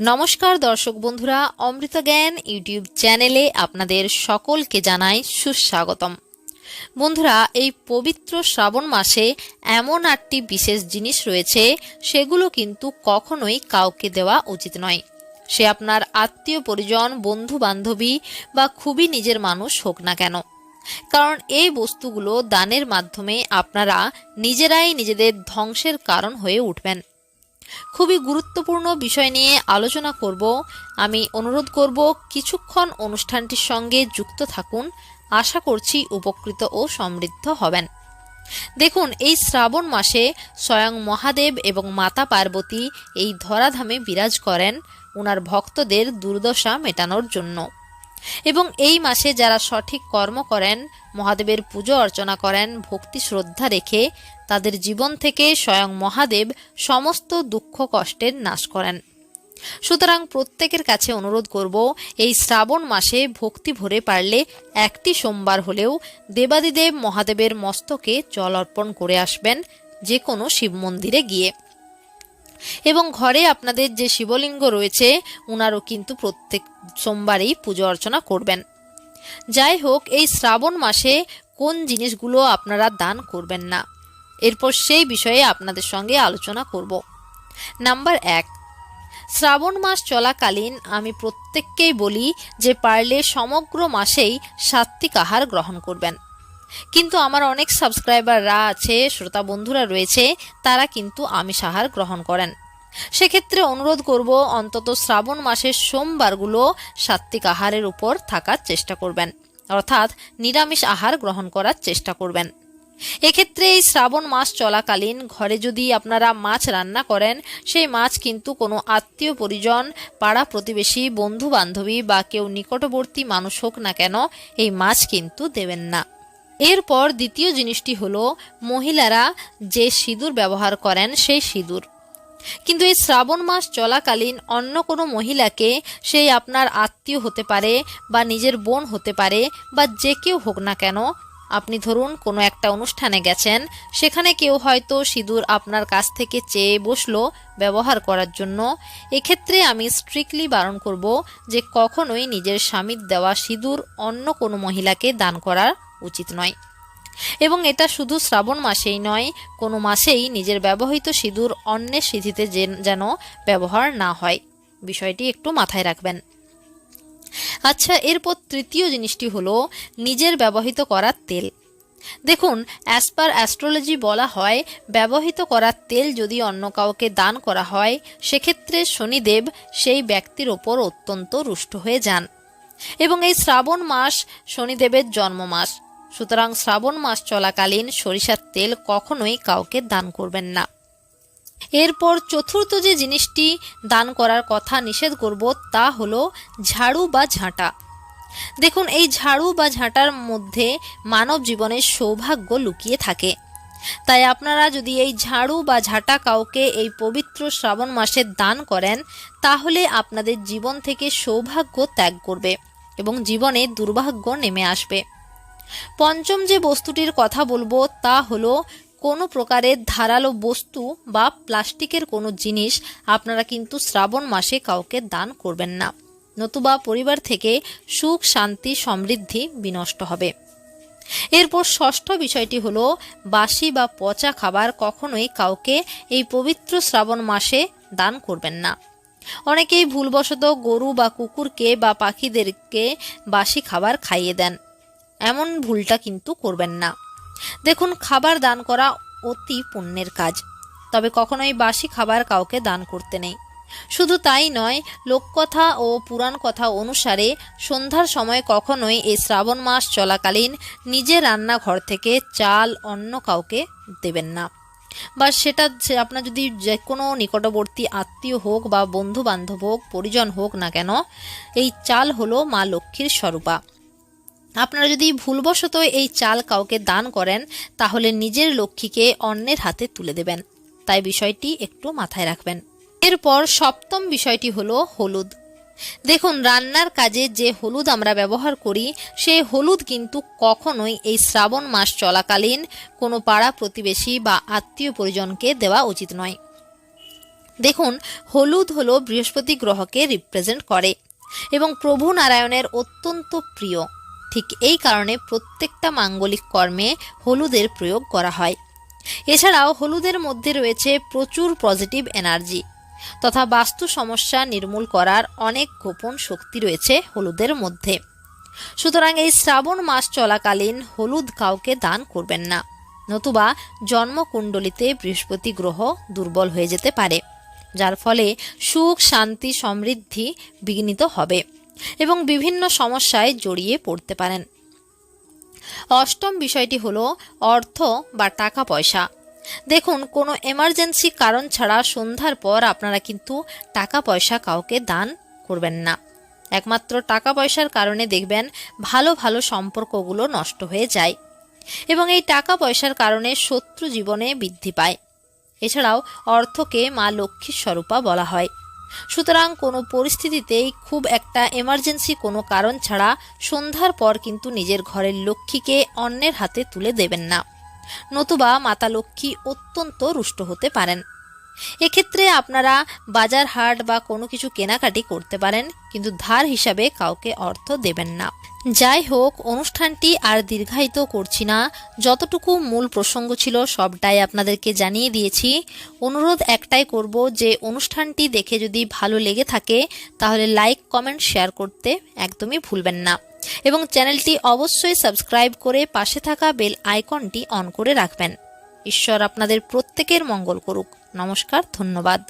নমস্কার দর্শক বন্ধুরা, অমৃত জ্ঞান ইউটিউব চ্যানেলে আপনাদের সকলকে জানাই সুস্বাগতম। বন্ধুরা, এই পবিত্র শ্রাবণ মাসে এমন আটটি বিশেষ জিনিস রয়েছে, সেগুলো কিন্তু কখনোই কাউকে দেওয়া উচিত নয়। সে আপনার আত্মীয়, পরিজন বন্ধু বান্ধবী বা খুবই নিজের মানুষ হোক না কেন। কারণ এই বস্তুগুলো দানের মাধ্যমে আপনারা নিজেরাই নিজেদের ধ্বংসের কারণ হয়ে উঠবেন। খুবই গুরুত্বপূর্ণ বিষয় নিয়ে আলোচনা করব। আমি অনুরোধ করব, কিছুক্ষণ অনুষ্ঠানটির সঙ্গে যুক্ত থাকুন। আশা করছি উপকৃত ও সমৃদ্ধ হবেন। দেখুন, এই শ্রাবণ মাসে স্বয়ং মহাদেব এবং মাতা পার্বতী এই ধরাধামে বিরাজ করেন। ওনার ভক্তদের দুর্দশা মেটানোর জন্য। এবং এই মাসে যারা সঠিক কর্ম করেন, মহাদেবের পুজো অর্চনা করেন, ভক্তি শ্রদ্ধা রেখে তাদের জীবন থেকে স্বয়ং মহাদেব সমস্ত দুঃখ কষ্টের নাশ করেন। সুতরাং প্রত্যেকের কাছে অনুরোধ করব, এই শ্রাবণ মাসে ভক্তি ভরে পারলে একটি সোমবার হলেও দেবাদিদেব মহাদেবের মস্তকে জল অর্পণ করে আসবেন, যে কোনো শিব মন্দিরে গিয়ে। এবং ঘরে আপনাদের যে শিবলিঙ্গ রয়েছে ওনারও কিন্তু প্রত্যেক সোমবারেই পুজো অর্চনা করবেন। যাই হোক, এই শ্রাবণ মাসে কোন জিনিসগুলো আপনারা দান করবেন না, এরপর সেই বিষয়ে আপনাদের সঙ্গে আলোচনা করব। নাম্বার এক, শ্রাবণ মাস চলাকালীন আমি প্রত্যেককেই বলি যে পারলে সমগ্র মাসেই সাত্বিক আহার গ্রহণ করবেন। কিন্তু আমার অনেক সাবস্ক্রাইবাররা আছে, শ্রোতা বন্ধুরা রয়েছে, তারা কিন্তু আমিষ আহার গ্রহণ করেন। সেক্ষেত্রে অনুরোধ করব, অন্তত শ্রাবণ মাসের সোমবারগুলো সাত্বিক আহারের উপর থাকার চেষ্টা করবেন। অর্থাৎ নিরামিষ আহার গ্রহণ করার চেষ্টা করবেন। এক্ষেত্রে এই শ্রাবণ মাস চলাকালীন ঘরে যদি আপনারা মাছ রান্না করেন, সেই মাছ কিন্তু কোনো আত্মীয় পরিজন, পাড়া প্রতিবেশী বন্ধু বান্ধবী বা কেউ নিকটবর্তী মানুষ হোক না কেন, এই মাছ কিন্তু দেবেন না। এরপর দ্বিতীয় জিনিসটি হলো, মহিলারা যে সিঁদুর ব্যবহার করেন সেই সিঁদুর। কিন্তু এই শ্রাবণ মাস চলাকালীন অন্য কোনো মহিলাকে সেই আপনার আত্মীয় হতে পারে বা নিজের বোন হতে পারে বা যে কেউ হোক না কেন, আপনি ধরুন কোনো একটা অনুষ্ঠানে গেছেন, সেখানে কেউ হয়তো সিঁদুর আপনার কাছ থেকে চেয়ে বসল ব্যবহার করার জন্য। এক্ষেত্রে আমি স্ট্রিক্টলি বারণ করব যে কখনোই নিজের স্বামীর দেওয়া সিঁদুর অন্য কোনো মহিলাকে দান করা উচিত নয়। এবং এটা শুধু শ্রাবণ মাসেই নয়, কোনো মাসেই নিজের ব্যবহৃত সিঁদুর অন্যের সিঁথিতে যেন ব্যবহার না হয়। বিষয়টি একটু মাথায় রাখবেন। আচ্ছা এরপর তৃতীয় জিনিসটি হলো নিজের ব্যবহৃত করার তেল। দেখুন অ্যাজ পার অ্যাস্ট্রোলজি বলা হয়, ব্যবহৃত করার তেল যদি অন্য কাউকে দান করা হয়, সেক্ষেত্রে শনিদেব সেই ব্যক্তির ওপর অত্যন্ত রুষ্ট হয়ে যান। এবং এই শ্রাবণ মাস শনিদেবের জন্ম মাস সুতরাং শ্রাবণ মাস চলাকালীন সরিষার তেল কখনোই কাউকে দান করবেন না। এরপর চতুর্থ যে জিনিসটি দান করার কথা নিষেধ করব তা হলো ঝাড়ু বা ঝাঁটা। দেখুন, এই ঝাড়ু বা ঝাঁটার মধ্যে মানব জীবনের সৌভাগ্য লুকিয়ে থাকে। তাই আপনারা যদি এই ঝাড়ু বা ঝাঁটা কাউকে এই পবিত্র শ্রাবণ মাসে দান করেন, তাহলে আপনাদের জীবন থেকে সৌভাগ্য ত্যাগ করবে এবং জীবনে দুর্ভাগ্য নেমে আসবে। পঞ্চম যে বস্তুটির কথা বলব, তা হলো কোনো প্রকারের ধারালো বস্তু বা প্লাস্টিকের কোনো জিনিস আপনারা কিন্তু শ্রাবণ মাসে কাউকে দান করবেন না। নতুবা পরিবার থেকে সুখ, শান্তি, সমৃদ্ধি বিনষ্ট হবে। এরপর ষষ্ঠ বিষয়টি হলো, বাসি বা পচা খাবার কখনোই কাউকে এই পবিত্র শ্রাবণ মাসে দান করবেন না। অনেকেই ভুলবশত গরু বা কুকুরকে বা পাখিদেরকে বাসি খাবার খাইয়ে দেন। এমন ভুলটা কিন্তু করবেন না। দেখুন, খাবার দান করা অতি পুণ্যের কাজ। তবে কখনোই বাসি খাবার কাউকে দান করতে নেই। শুধু তাই নয়, লোককথা ও পুরাণ কথা অনুসারে সন্ধ্যার সময় কখনোই এই শ্রাবণ মাস চলাকালীন নিজে রান্নাঘর থেকে চাল অন্য কাউকে দেবেন না। বা সেটা আপনার যদি যে কোনো নিকটবর্তী আত্মীয় হোক বা বন্ধু বান্ধব হোক, পরিজন হোক না কেন, এই চাল হলো মা লক্ষ্মীর স্বরূপা। আপনারা যদি ভুলবশত এই চাল কাউকে দান করেন, তাহলে নিজের লক্ষ্মীকে অন্যের হাতে তুলে দেবেন। তাই বিষয়টি একটু মাথায় রাখবেন। এরপর সপ্তম বিষয়টি হলো হলুদ। দেখুন, রান্নার কাজে যে হলুদ আমরা ব্যবহার করি সেই হলুদ কিন্তু কখনোই এই শ্রাবণ মাস চলাকালীন কোনো পাড়া প্রতিবেশী বা আত্মীয় পরিজনকে দেওয়া উচিত নয়। দেখুন, হলুদ হলো বৃহস্পতি গ্রহকে রিপ্রেজেন্ট করে এবং প্রভু নারায়ণের অত্যন্ত প্রিয়। ঠিক এই কারণে প্রত্যেকটা মাঙ্গলিক কর্মে হলুদের প্রয়োগ করা হয়। এছাড়াও হলুদের মধ্যে রয়েছে প্রচুর পজিটিভ এনার্জি তথা বাস্তু সমস্যা নির্মূল করার অনেক গোপন শক্তি রয়েছে হলুদের মধ্যে। সুতরাং এই শ্রাবণ মাস চলাকালীন হলুদ কাউকে দান করবেন না, নতুবা জন্মকুণ্ডলিতে বৃহস্পতি গ্রহ দুর্বল হয়ে যেতে পারে, যার ফলে সুখ, শান্তি, সমৃদ্ধি বিঘ্নিত হবে। এবং বিভিন্ন সমস্যায় জড়িয়ে পড়তে পারেন। অষ্টম বিষয়টি হলো অর্থ বা টাকা পয়সা। দেখুন, কোনো এমার্জেন্সি কারণ ছাড়া সন্ধ্যার পর আপনারা কিন্তু টাকা পয়সা কাউকে দান করবেন না। একমাত্র টাকা পয়সার কারণে দেখবেন ভালো ভালো সম্পর্কগুলো নষ্ট হয়ে যায় এবং এই টাকা পয়সার কারণে শত্রু জীবনে বৃদ্ধি পায়। এছাড়াও অর্থকে মা লক্ষ্মীর স্বরূপা বলা হয়। সুতরাং কোনো পরিস্থিতিতেই খুব একটা এমার্জেন্সি কোনো কারণ ছাড়া সন্ধ্যার পর কিন্তু নিজের ঘরের লক্ষ্মীকে অন্যের হাতে তুলে দেবেন না। নতুবা মাতা লক্ষ্মী অত্যন্ত রুষ্ট হতে পারেন। এক্ষেত্রে আপনারা বাজার হাট বা কোনো কিছু কেনাকাটি করতে পারেন, কিন্তু ধার হিসাবে কাউকে অর্থ দেবেন না। যাই হোক, অনুষ্ঠানটি আর দীর্ঘায়িত করছি না। যতটুকু মূল প্রসঙ্গ ছিল সবটাই আপনাদেরকে জানিয়ে দিয়েছি। অনুরোধ একটাই করব যে, অনুষ্ঠানটি দেখে যদি ভালো লেগে থাকে, তাহলে লাইক, কমেন্ট, শেয়ার করতে একদমই ভুলবেন না। এবং চ্যানেলটি অবশ্যই সাবস্ক্রাইব করে পাশে থাকা বেল আইকনটি অন করে রাখবেন। ঈশ্বর আপনাদের প্রত্যেকের মঙ্গল করুক। নমস্কার ধন্যবাদ।